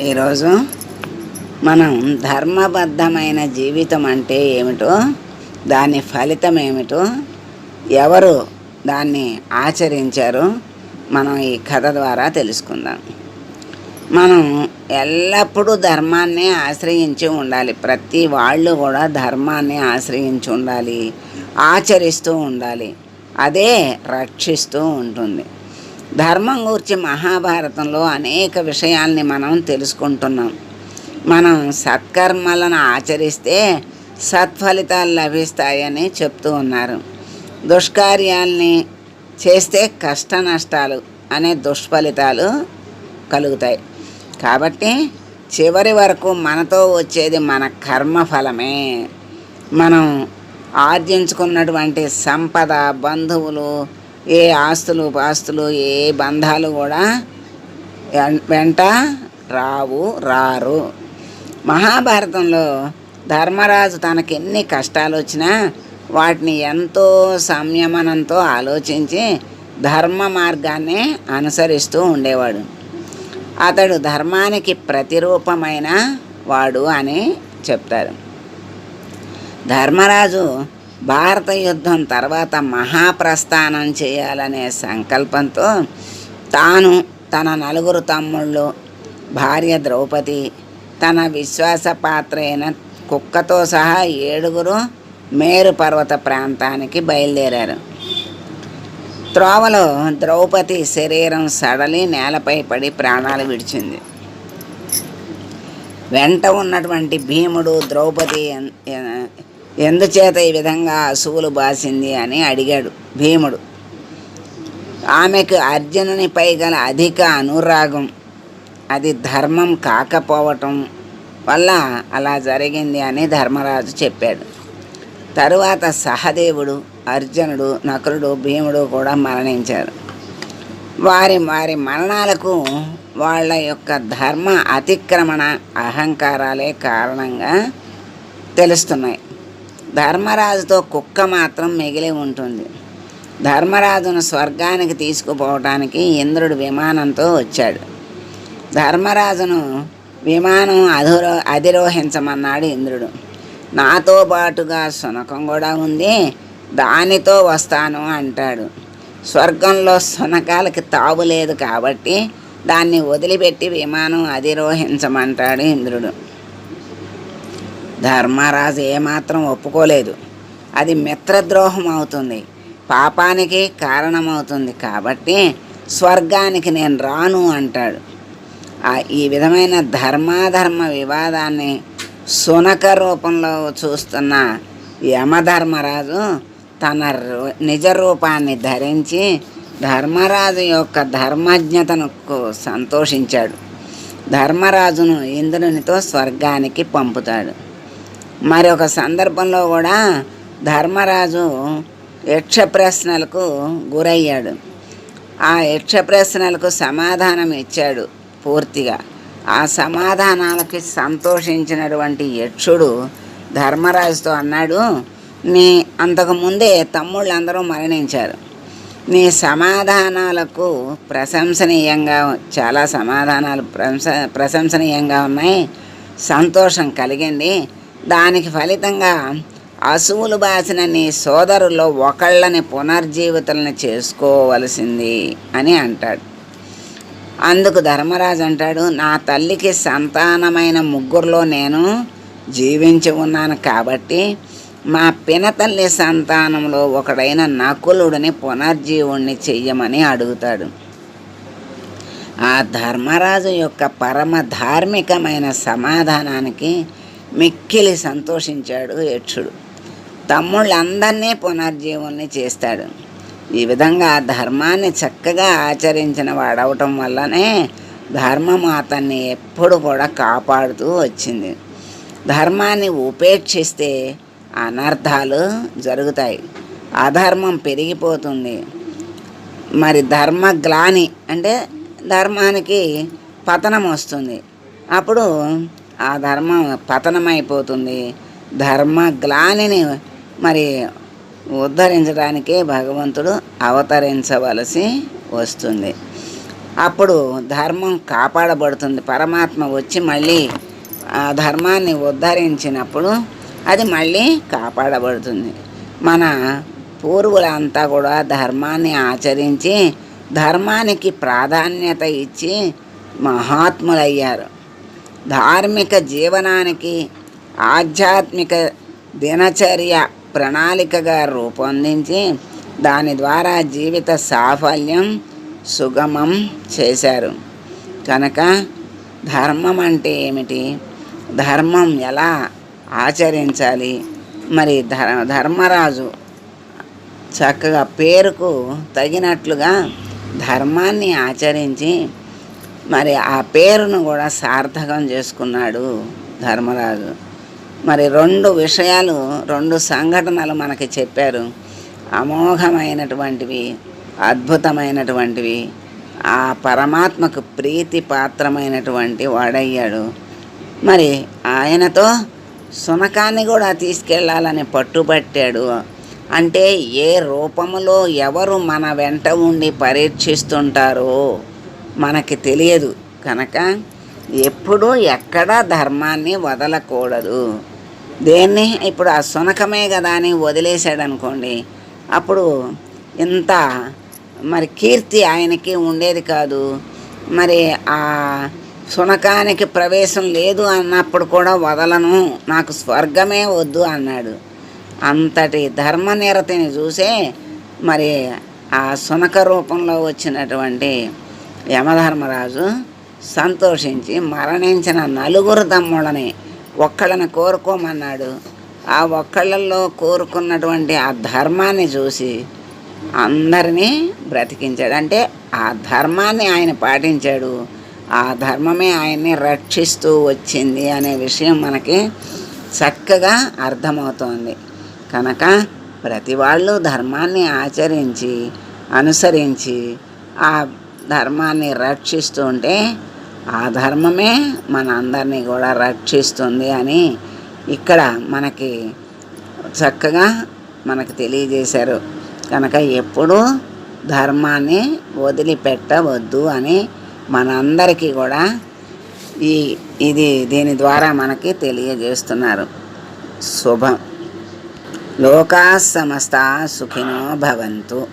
ఈరోజు మనం ధర్మబద్ధమైన జీవితం అంటే ఏమిటో దాని ఫలితం ఏమిటో ఎవరు దాన్ని ఆచరించారో మనం ఈ కథ ద్వారా తెలుసుకుందాం. మనం ఎల్లప్పుడూ ధర్మాన్ని ఆశ్రయించి ఉండాలి. ప్రతి వాళ్ళు కూడా ధర్మాన్ని ఆశ్రయించి ఉండాలి ఆచరిస్తూ ఉండాలి. అదే రక్షిస్తూ ఉంటుంది. ధర్మం గురించి మహాభారతంలో అనేక విషయాల్ని మనం తెలుసుకుంటున్నాం. మనం సత్కర్మలను ఆచరిస్తే సత్ఫలితాలు లభిస్తాయని చెప్తూ ఉన్నారు. దుష్కార్యాల్ని చేస్తే కష్ట నష్టాలు అనే దుష్ఫలితాలు కలుగుతాయి. కాబట్టి చివరి వరకు మనతో వచ్చేది మన కర్మఫలమే మనం ఆర్జించుకున్నటువంటి సంపద బంధువులు ఏ ఆస్తులు పాస్తులు ఏ బంధాలు కూడా వెంట రావు రారు. మహాభారతంలో ధర్మరాజు తనకి ఎన్ని కష్టాలు వచ్చినా వాటిని ఎంతో సంయమనంతో ఆలోచించి ధర్మ మార్గాన్ని అనుసరిస్తూ ఉండేవాడు. అతడు ధర్మానికి ప్రతిరూపమైన వాడు అని చెప్తారు. ధర్మరాజు భారత యుద్ధం తర్వాత మహాప్రస్థానం చేయాలనే సంకల్పంతో తాను తన నలుగురు తమ్ముళ్ళు భార్య ద్రౌపది తన విశ్వాసపాత్రైన అయిన కుక్కతో సహా ఏడుగురు మేరు పర్వత ప్రాంతానికి బయలుదేరారు. త్రోవలో ద్రౌపది శరీరం సడలి నేలపై పడి ప్రాణాలు విడిచింది. వెంట ఉన్నటువంటి భీముడు ద్రౌపది ఎందుచేత ఈ విధంగా అసువులు బాసింది అని అడిగాడు భీముడు. ఆమెకు అర్జునునిపై గల అధిక అనురాగం అది ధర్మం కాకపోవటం వల్ల అలా జరిగింది అని ధర్మరాజు చెప్పాడు. తరువాత సహదేవుడు అర్జునుడు నకులుడు భీముడు కూడా మరణించారు. వారి వారి మరణాలకు వాళ్ళ యొక్క ధర్మ అతిక్రమణ అహంకారాలే కారణంగా తెలుస్తున్నాయి. ధర్మరాజుతో కుక్క మాత్రం మిగిలి ఉంటుంది. ధర్మరాజును స్వర్గానికి తీసుకుపోవటానికి ఇంద్రుడు విమానంతో వచ్చాడు. ధర్మరాజును విమానం అధిరో అధిరోహించమన్నాడు ఇంద్రుడు. నాతో పాటుగా శునకం కూడా ఉంది దానితో వస్తాను అంటాడు. స్వర్గంలో శునకాలకి తావు లేదు కాబట్టి దాన్ని వదిలిపెట్టి విమానం అధిరోహించమంటాడు ఇంద్రుడు. ధర్మరాజు ఏమాత్రం ఒప్పుకోలేదు. అది మిత్రద్రోహం అవుతుంది. పాపానికి కారణమవుతుంది కాబట్టి స్వర్గానికి నేను రాను అంటాడు. ఈ విధమైన ధర్మాధర్మ వివాదాన్ని సునక రూపంలో చూస్తున్న యమధర్మరాజు తన నిజ రూపాన్ని ధరించి ధర్మరాజు యొక్క ధర్మజ్ఞతను సంతోషించాడు. ధర్మరాజును ఇంద్రునితో స్వర్గానికి పంపుతాడు. మరి ఒక సందర్భంలో కూడా ధర్మరాజు యక్ష ప్రశ్నలకు గురయ్యాడు. ఆ యక్ష ప్రశ్నలకు సమాధానం ఇచ్చాడు పూర్తిగా. ఆ సమాధానాలకి సంతోషించినటువంటి యక్షుడు ధర్మరాజుతో అన్నాడు నీ అంతకుముందే తమ్ముళ్ళందరూ మరణించారు. నీ సమాధానాలకు ప్రశంసనీయంగా చాలా సమాధానాలు ప్రశంస ప్రశంసనీయంగా ఉన్నాయి. సంతోషం కలిగింది. దానికి ఫలితంగా అసువులు బాసిన నీ సోదరుల్లో ఒకళ్ళని పునర్జీవితుల్ని చేసుకోవలసింది అని అంటాడు. అందుకు ధర్మరాజు అంటాడు నా తల్లికి సంతానమైన ముగ్గురులో నేను జీవించి ఉన్నాను కాబట్టి మా పినతల్లి సంతానంలో ఒకడైన నకులుడిని పునర్జీవుణ్ణి చెయ్యమని అడుగుతాడు. ఆ ధర్మరాజు యొక్క పరమ ధార్మికమైన సమాధానానికి మిక్కిలి సంతోషించాడు యక్షుడు. తమ్ముళ్ళందరినీ పునర్జీవుల్ని చేస్తాడు. ఈ విధంగా ధర్మాన్ని చక్కగా ఆచరించిన వాడవటం వల్లనే ధర్మం అతన్ని ఎప్పుడు కూడా కాపాడుతూ వచ్చింది. ధర్మాన్ని ఉపేక్షిస్తే అనర్థాలు జరుగుతాయి. అధర్మం పెరిగిపోతుంది. మరి ధర్మ గ్లాని అంటే ధర్మానికి పతనం వస్తుంది. అప్పుడు ఆ ధర్మం పతనమైపోతుంది. ధర్మ గ్లానిని మరి ఉద్ధరించడానికే భగవంతుడు అవతరించవలసి వస్తుంది. అప్పుడు ధర్మం కాపాడబడుతుంది. పరమాత్మ వచ్చి మళ్ళీ ఆ ధర్మాన్ని ఉద్ధరించినప్పుడు అది మళ్ళీ కాపాడబడుతుంది. మన పూర్వులంతా కూడా ధర్మాన్ని ఆచరించి ధర్మానికి ప్రాధాన్యత ఇచ్చి మహాత్ములయ్యారు. ధార్మిక జీవనానికి ఆధ్యాత్మిక దినచర్య ప్రణాళికగా రూపొందించి దాని ద్వారా జీవిత సాఫల్యం సుగమం చేశారు. కనుక ధర్మం అంటే ఏమిటి? ధర్మం ఎలా ఆచరించాలి? మరి ధర్ ధర్మరాజు చక్కగా పేరుకు తగినట్లుగా ధర్మాన్ని ఆచరించి మరి ఆ పేరును కూడా సార్థకం చేసుకున్నాడు ధర్మరాజు. మరి రెండు విషయాలు రెండు సంఘటనలు మనకి చెప్పారు. అమోఘమైనటువంటివి అద్భుతమైనటువంటివి ఆ పరమాత్మకు ప్రీతి పాత్రమైనటువంటి వాడయ్యాడు. మరి ఆయనతో సునకాన్ని కూడా తీసుకెళ్ళాలని పట్టుబట్టాడు. అంటే ఏ రూపములో ఎవరు మన వెంట ఉండి పరీక్షిస్తుంటారో మనకి తెలియదు. కనుక ఎప్పుడూ ఎక్కడా ధర్మాన్ని వదలకూడదు. దేన్ని? ఇప్పుడు ఆ సునకమే కదా అని వదిలేశాడు అనుకోండి అప్పుడు ఇంత మరి కీర్తి ఆయనకి ఉండేది కాదు. మరి ఆ సునకానికి ప్రవేశం లేదు అన్నప్పుడు కూడా వదలను నాకు స్వర్గమే వద్దు అన్నాడు. అంతటి ధర్మనిరతిని చూసే మరి ఆ సునక రూపంలో వచ్చినటువంటి యమధర్మరాజు సంతోషించి మరణించిన నలుగురు తమ్ముళ్ళని ఒక్కళ్ళని కోరుకోమన్నాడు. ఆ ఒక్కళ్ళల్లో కోరుకున్నటువంటి ఆ ధర్మాన్ని చూసి అందరినీ బ్రతికించాడు. అంటే ఆ ధర్మాన్ని ఆయన పాటించాడు. ఆ ధర్మమే ఆయన్ని రక్షిస్తూ వచ్చింది అనే విషయం మనకి చక్కగా అర్థమవుతోంది. కనుక ప్రతి వాళ్ళు ధర్మాన్ని ఆచరించి అనుసరించి ఆ ధర్మాన్ని రక్షిస్తూ ఉంటే ఆ ధర్మమే మన అందరినీ కూడా రక్షిస్తుంది అని ఇక్కడ మనకి చక్కగా మనకు తెలియజేశారు. కనుక ఎప్పుడూ ధర్మాన్ని వదిలిపెట్టవద్దు అని మనందరికీ కూడా ఈ ఇది దీని ద్వారా మనకి తెలియజేస్తున్నారు. శుభం. లోకా సమస్త సుఖినో భవంతు.